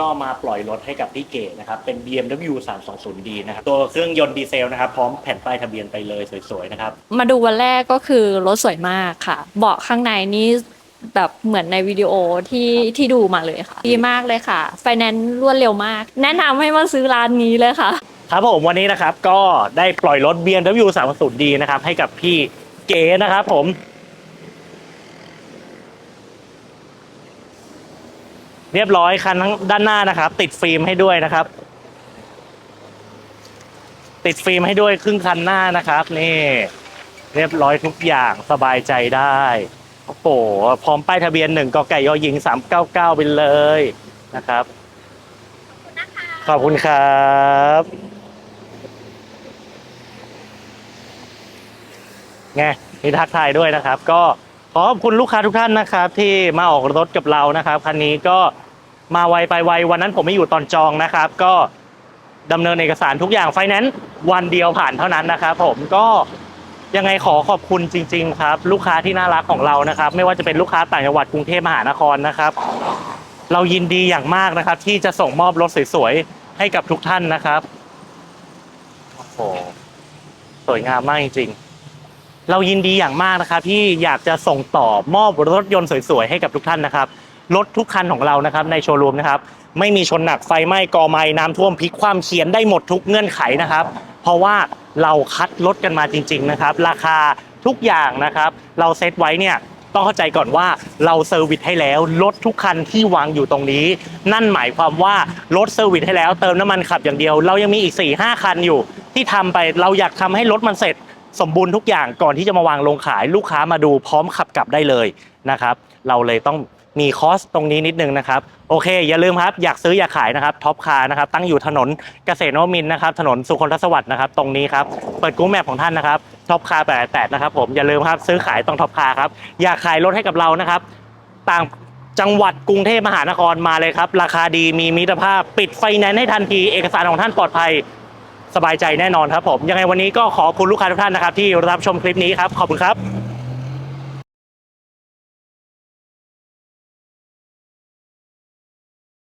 ก็มาปล่อยรถให้กับพี่เก๋นะครับ เป็น BMW 320D นะครับ ตัวเครื่องยนต์ดีเซลนะครับ พร้อมแผ่นป้ายทะเบียนไปเลยสวยๆนะครับ มาดูวันแรกก็คือรถสวยมากค่ะ เบาะข้างในนี่แบบเหมือนในวิดีโอที่ที่ดูมาเลยค่ะ ดีมากเลยค่ะ ไฟแนนซ์รวดเร็วมาก แนะนำให้มาซื้อร้านนี้เลยค่ะ ครับผมวันนี้นะครับก็ได้ปล่อยรถ BMW 320D นะครับให้กับพี่เก๋นะครับผม เรียบร้อยคันทั้งด้านหน้านะครับ ติดฟิล์มให้ด้วยนะครับ ติดฟิล์มให้ด้วยครึ่งคันหน้านะครับ นี่ เรียบร้อยทุกอย่างสบายใจได้โอ้โหพร้อมป้ายทะเบียนหนึ่งกไก่ยอหญิง399ไปเลยนะครับ ขอบคุณครับไงมีทักทายด้วยนะครับ ก็ ขอขอบคุณลูกค้าทุกท่านนะครับ ที่มาออกรถกับเรานะครับคันนี้ก็มาไวไปไววันนั้นผมไม่อยู่ตอนจองนะครับ ก็ดำเนินเอกสารทุกอย่างไฟแนนซ์วันเดียวผ่านเท่านั้นนะครับ ผมก็ยังไงขอขอบคุณจริง ๆ ครับ ลูกค้าที่น่ารักของเรานะครับ ไม่ว่าจะเป็นลูกค้าต่างจังหวัดกรุงเทพมหานครนะครับ เรายินดีอย่างมากนะครับ ที่จะส่งมอบรถสวยๆให้กับทุกท่านนะครับโอ้โหสวยงามมากจริงๆ เรายินดีอย่างมากนะครับที่อยากจะส่งต่อมอบรถยนต์สวยๆให้กับทุกท่านนะครับรถทุกคันของเรานะครับในโชว์รูมนะครับไม่มีชนหนักไฟไหม้กอไม้น้ำท่วมพลิกความเขียนได้หมดทุกเงื่อนไขนะครับ เพราะว่าเราคัดรถกันมาจริง ๆนะครับ ราคาทุกอย่างนะครับเราเซตไว้เนี่ยต้องเข้าใจก่อนว่าเราเซอร์วิสให้แล้วรถทุกคันที่วางอยู่ตรงนี้ นั่นหมายความว่ารถเซอร์วิสให้แล้ว เติมน้ำมันขับอย่างเดียว เรายังมีอีก4ี่ห้าคันอยู่ ที่ทำไปเราอยากทำให้รถมันเสร็จ สมบูรณ์ทุกอย่างก่อนที่จะมาวางลงขายลูกค้ามาดูพร้อมขับกลับได้เลยนะครับ เราเลยต้องมีคอสตรงนี้นิดนึงนะครับ โอเค อย่าลืมครับ อยากซื้ออยากขายนะครับท็อปคาร์นะครับ ตั้งอยู่ถนนเกษตรนวมินนะครับ ถนนสุคนทศวรรษนะครับ ตรงนี้ครับ เปิดกู้แมพของท่านนะครับท็อปคาร์แปดแปดนะครับผมอย่าลืมครับซื้อขายต้องท็อปคาร์ครับ อยากขายรถให้กับเรานะครับ ต่างจังหวัดกรุงเทพมหานครมาเลยครับ ราคาดีมีมิตรภาพ ปิดไฟแนนซ์ให้ทันทีเอกสารของท่านปลอดภัย สบายใจแน่นอนครับผมยังไงวันนี้ก็ขอบคุณลูกค้าทุกท่านนะครับที่รับชมคลิปนี้ครับขอบคุณครับ